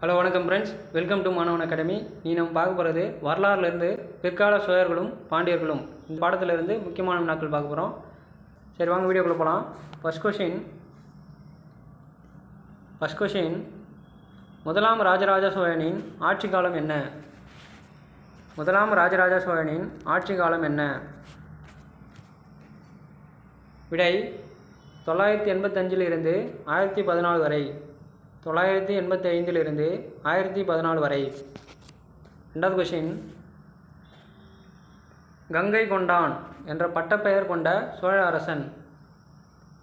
Hello வணக்கம் friends welcome to Manavan academy நீ நம்ம பார்க்க போகிறது வரலாறுலேருந்து பிற்கால சோழர்களும் பாண்டியர்களும். இந்த பாடத்திலிருந்து முக்கியமான நாட்கள் பார்க்க போகிறோம் சரி வாங்க வீடியோக்குள்ளே போகலாம் ஃபஸ்ட் கொஷின் ஃபஸ்ட் கொஷின் முதலாம் ராஜராஜ சோழனின் ஆட்சி காலம் என்ன? முதலாம் ராஜராஜ சோழனின் ஆட்சி காலம் என்ன? விடை தொள்ளாயிரத்தி எண்பத்தஞ்சிலிருந்து ஆயிரத்தி பதினாலு வரை. தொள்ளாயிரத்தி எண்பத்தி ஐந்திலிருந்து ஆயிரத்தி பதினாலு வரை. ரெண்டாவது கொஷின் கங்கை கொண்டான் என்ற பட்டப்பெயர் கொண்ட சோழ அரசன்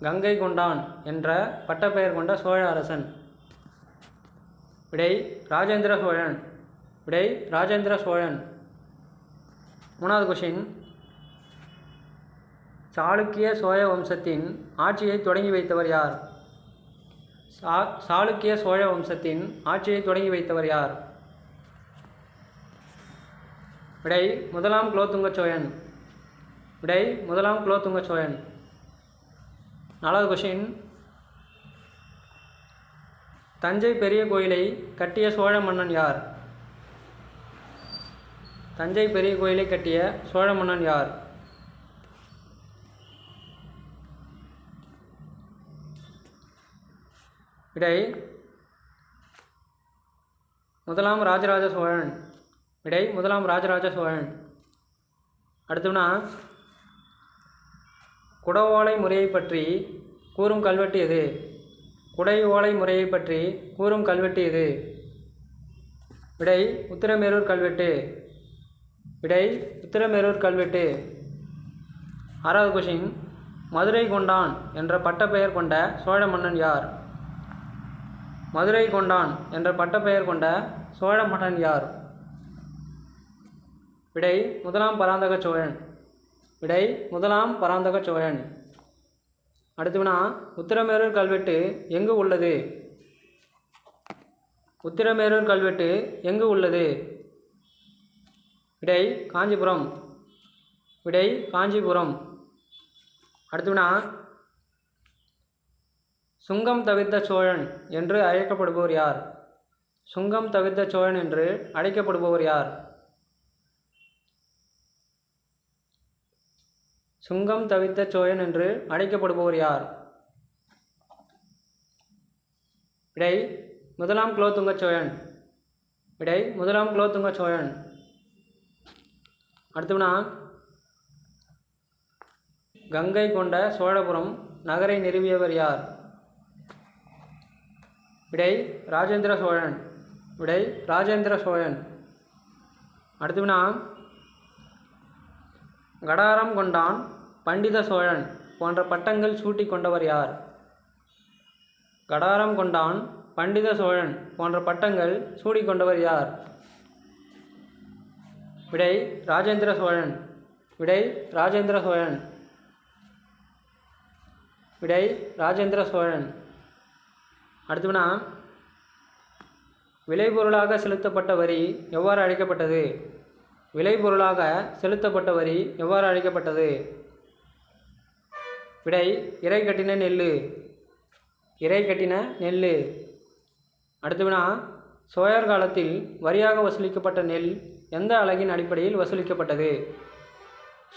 கங்கை கொண்டான் என்ற பட்டப்பெயர் கொண்ட சோழ அரசன் விடை ராஜேந்திர சோழன். விடை ராஜேந்திர சோழன். மூணாவது கொஷின் சாளுக்கிய சோழ வம்சத்தின் ஆட்சியை தொடங்கி வைத்தவர் யார்? சா சாளுக்கிய சோழ வம்சத்தின் ஆட்சியை தொடங்கி வைத்தவர் யார்? விடை முதலாம் குலோத்துங்க சோழன் விடை முதலாம் குலோத்துங்க சோழன் நாலாவது கொஷின் தஞ்சை பெரிய கோயிலை கட்டிய சோழ மன்னன் யார்? தஞ்சை பெரிய கோயிலை கட்டிய சோழ மன்னன் யார்? விடை முதலாம் ராஜராஜ சோழன். விடை முதலாம் ராஜராஜ சோழன். அடுத்தோம்னா குட ஓலை முறையை பற்றி கூறும் கல்வெட்டு எது? குடை ஓலை முறையை பற்றி கூறும் கல்வெட்டு எது? விடை உத்திரமேரூர் கல்வெட்டு. விடை உத்திரமேரூர் கல்வெட்டு. ஆறாவது கொஷின். மதுரை கொண்டான் என்ற பட்டப்பெயர் கொண்ட சோழ மன்னன் யார்? மதுரை கொண்டான் என்ற பட்டப்பெயர் கொண்ட சோழ மன்னன் யார்? விடை முதலாம் பராந்தக சோழன். விடை முதலாம் பராந்தக சோழன். அடுத்துனா உத்திரமேரூர் கல்வெட்டு எங்கு உள்ளது? உத்திரமேரூர் கல்வெட்டு எங்கு உள்ளது? விடை காஞ்சிபுரம். விடை காஞ்சிபுரம். அடுத்துனா சுங்கம் தவிர்த்த சோழன் என்று அழைக்கப்படுபவர் யார்? சுங்கம் தவிர்த்த சோழன் என்று அழைக்கப்படுபவர் யார்? சுங்கம் தவித்த சோழன் என்று அழைக்கப்படுபவர் யார்? விடை முதலாம் குலோத்துங்க சோழன். விடை முதலாம் குலோத்துங்க சோழன். அடுத்தவனா கங்கை கொண்ட சோழபுரம் நகரை நிறுவியவர் யார்? விடை ராஜேந்திர சோழன். விடை ராஜேந்திர சோழன். அடுத்துனா கடாரம் கொண்டான் பண்டித சோழன் போன்ற பட்டங்கள் சூட்டி கொண்டவர் யார்? கடாரம் கொண்டான் பண்டித சோழன் போன்ற பட்டங்கள் சூடி கொண்டவர் யார்? விடை ராஜேந்திர சோழன். விடை ராஜேந்திர சோழன். விடை ராஜேந்திர சோழன். அடுத்தவனா விளைபொருளாக செலுத்தப்பட்ட வரி எவ்வாறு அழைக்கப்பட்டது விளைபொருளாக செலுத்தப்பட்ட வரி எவ்வாறு அழைக்கப்பட்டது விடை இறை கட்டின நெல் இறை கட்டின நெல் அடுத்தவனா சோயர் காலத்தில் வரியாக வசூலிக்கப்பட்ட நெல் எந்த அலகின் அடிப்படையில் வசூலிக்கப்பட்டது?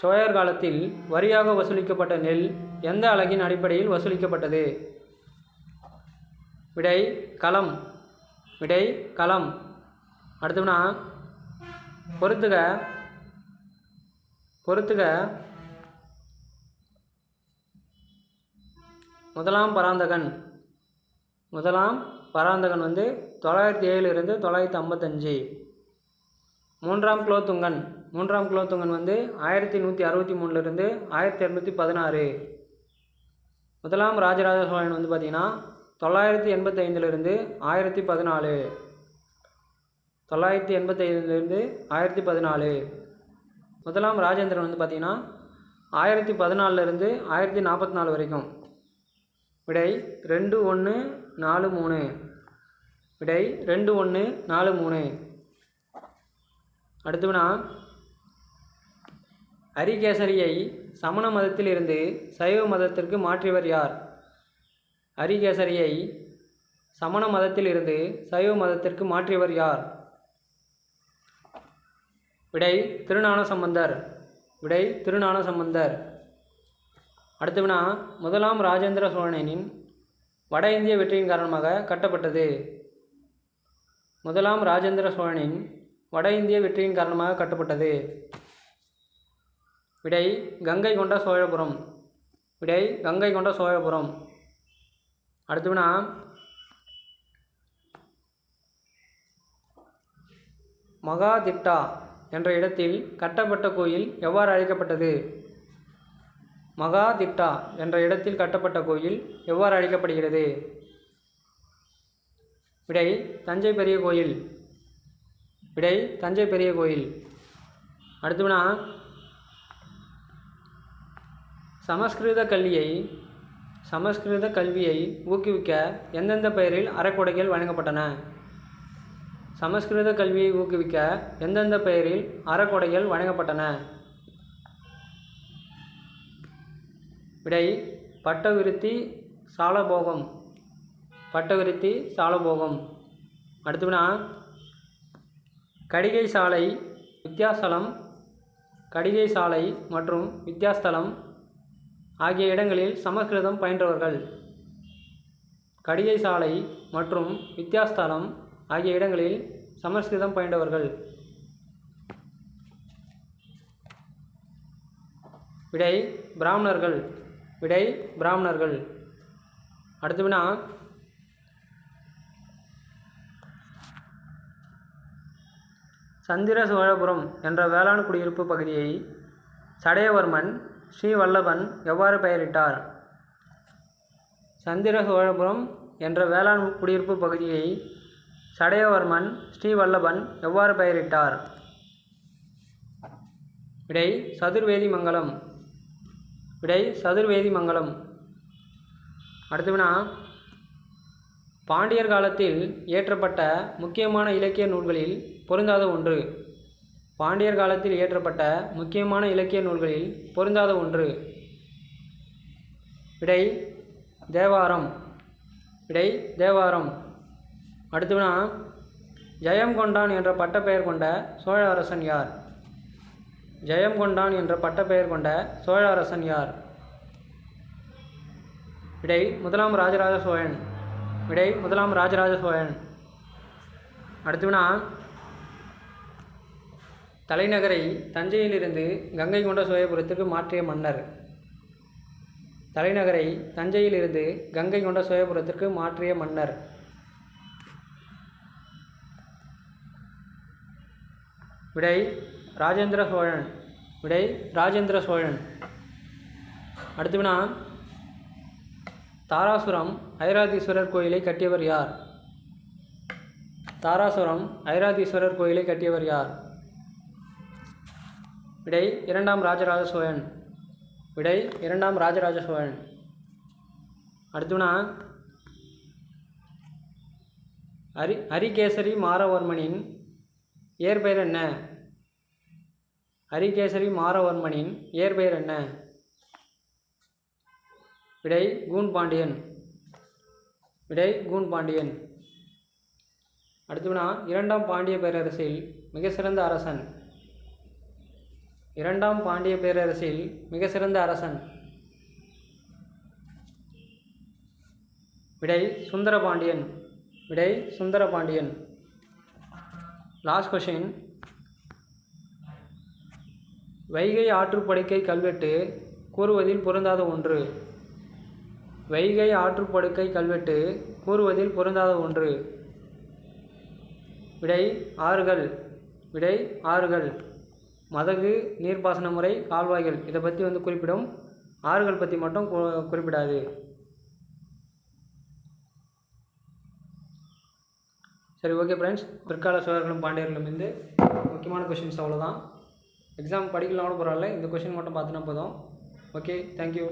சோயர் காலத்தில் வரியாக வசூலிக்கப்பட்ட நெல் எந்த அலகின் அடிப்படையில் வசூலிக்கப்பட்டது? விடை களம். விடை களம். அடுத்தவனா பொறுத்துக. பொறுத்துக. முதலாம் பராந்தகன். முதலாம் பராந்தகன் வந்து தொள்ளாயிரத்தி ஏழுலேருந்து தொள்ளாயிரத்தி ஐம்பத்தஞ்சு. மூன்றாம் குலோத்துங்கன். மூன்றாம் குலோத்துங்கன் வந்து ஆயிரத்தி நூற்றி அறுபத்தி மூணுலேருந்து ஆயிரத்தி இரநூத்தி பதினாறு. முதலாம் ராஜராஜ சோழன் வந்து பார்த்திங்கன்னா தொள்ளாயிரத்தி எண்பத்தைந்திலிருந்து ஆயிரத்தி பதினாலு. தொள்ளாயிரத்தி எண்பத்தைந்துலேருந்து ஆயிரத்தி பதினாலு. முதலாம் ராஜேந்திரன் வந்து பார்த்திங்கன்னா ஆயிரத்தி பதினாலிருந்து ஆயிரத்தி நாற்பத்தி நாலு வரைக்கும். விடை ரெண்டு ஒன்று நாலு மூணு. விடை ரெண்டு ஒன்று நாலு மூணு. அடுத்துனா அரிகேசரியை சமண மதத்தில் இருந்து சைவ மதத்திற்கு மாற்றியவர் யார்? அரிகேசரியை சமண மதத்தில் இருந்து சைவ மதத்திற்கு மாற்றியவர் யார்? விடை திருநான சம்பந்தர். விடை திருநான சம்பந்தர். அடுத்த வினா முதலாம் ராஜேந்திர சோழனின் வட இந்திய வெற்றியின் காரணமாக கட்டப்பட்டது. முதலாம் ராஜேந்திர சோழனின் வட இந்திய வெற்றியின் காரணமாக கட்டப்பட்டது. விடை கங்கை கொண்ட சோழபுரம். விடை கங்கை கொண்ட சோழபுரம். அடுத்து மகாதிட்டா என்ற இடத்தில் கட்டப்பட்ட கோயில் எவ்வாறு அழைக்கப்பட்டது? மகாதிட்டா என்ற இடத்தில் கட்டப்பட்ட கோயில் எவ்வாறு அழைக்கப்படுகிறது? விடை தஞ்சை பெரிய கோயில். விடை தஞ்சை பெரிய கோயில். அடுத்தவினா? சமஸ்கிருத கல்வியை சமஸ்கிருத கல்வியை ஊக்குவிக்க எந்தெந்த பெயரில் அறக்கொடைகள் வழங்கப்பட்டன? சமஸ்கிருத கல்வியை ஊக்குவிக்க எந்தெந்த பெயரில் அறக்கொடைகள் வழங்கப்பட்டன? விடை பட்டவிருத்தி சாலபோகம். பட்டவிருத்தி சாலபோகம். அடுத்துனா கடிகை சாலை வித்யாசலம் கடிகை சாலை மற்றும் வித்யாஸ்தலம் ஆகிய இடங்களில் சமஸ்கிருதம் பயின்றவர்கள். கடிகை சாலை மற்றும் வித்யாஸ்தலம் ஆகிய இடங்களில் சமஸ்கிருதம் பயின்றவர்கள். விடை பிராமணர்கள். விடை பிராமணர்கள். அடுத்து வினா. சந்திர சோழபுரம் என்ற வேளாண் குடியிருப்பு பகுதியை சடையவர்மன் ஸ்ரீவல்லபன் எவ்வாறு பெயரிட்டார்? சந்திரசோழபுரம் என்ற வேளாண் குடியிருப்பு பகுதியை சடையவர்மன் ஸ்ரீவல்லபன் எவ்வாறு பெயரிட்டார்? விடை சதுர்வேதி மங்கலம் விடை சதுர்வேதி மங்கலம் அடுத்து வினா பாண்டியர் காலத்தில் இயற்றப்பட்ட முக்கியமான இலக்கிய நூல்களில் பொருந்தாத ஒன்று. பாண்டியர் காலத்தில் இயற்றப்பட்ட முக்கியமான இலக்கிய நூல்களில் பொருந்தாத ஒன்று. விடை தேவாரம். விடை தேவாரம். அடுத்துனா ஜெயம் கொண்டான் என்ற பட்டப்பெயர் கொண்ட சோழ அரசன் யார்? ஜெயம் கொண்டான் என்ற பட்டப்பெயர் கொண்ட சோழ அரசன் யார்? விடை முதலாம் ராஜராஜ சோழன் விடை முதலாம் ராஜராஜ சோழன் அடுத்துனா தலைநகரை தஞ்சையிலிருந்து கங்கை கொண்ட சோழபுரத்திற்கு மாற்றிய மன்னர். தலைநகரை தஞ்சையிலிருந்து கங்கை கொண்ட சோழபுரத்திற்கு மாற்றிய மன்னர். விடை ராஜேந்திர சோழன். விடை ராஜேந்திர சோழன். அடுத்து வினா தாராசுரம் ஐராதீஸ்வரர் கோயிலை கட்டியவர் யார்? தாராசுரம் ஐராதீஸ்வரர் கோயிலை கட்டியவர் யார்? விடை இரண்டாம் ராஜராஜ சோழன். விடை இரண்டாம் ராஜராஜ சோழன். அடுத்துனா ஹரி ஹரிகேசரி மாரவர்மனின் இயற்பெயர் என்ன? ஹரிகேசரி மாரவர்மனின் இயற்பெயர் என்ன? விடை கூன் பாண்டியன் விடை கூன் பாண்டியன் அடுத்துனா இரண்டாம் பாண்டிய பேரரசில் மிக சிறந்த அரசன். இரண்டாம் பாண்டிய பேரரசில் மிக சிறந்த அரசன். விடை சுந்தரபாண்டியன் விடை சுந்தரபாண்டியன் லாஸ்ட் கொஷின் வைகை ஆற்றுப்படுக்கை கல்வெட்டு கூறுவதில் பொருந்தாத ஒன்று. வைகை ஆற்றுப்படுக்கை கல்வெட்டு கூறுவதில் பொருந்தாத ஒன்று. விடை ஆறுகள். விடை ஆறுகள். மதகு நீர்ப்பாசன முறை கால்வாய்கள் இதை பற்றி வந்து குறிப்பிடும். ஆறுகள் பற்றி மட்டும் குறிப்பிடாது. சரி ஓகே ஃப்ரெண்ட்ஸ் பிற்கால சோழர்களும் பாண்டியர்களும் இருந்து முக்கியமான கொஷின்ஸ் அவ்வளோதான் எக்ஸாம் படிக்கலாம் கூட பரவாயில்ல. இந்த கொஷின் மட்டும் பார்த்துனா போதும். Okay thank you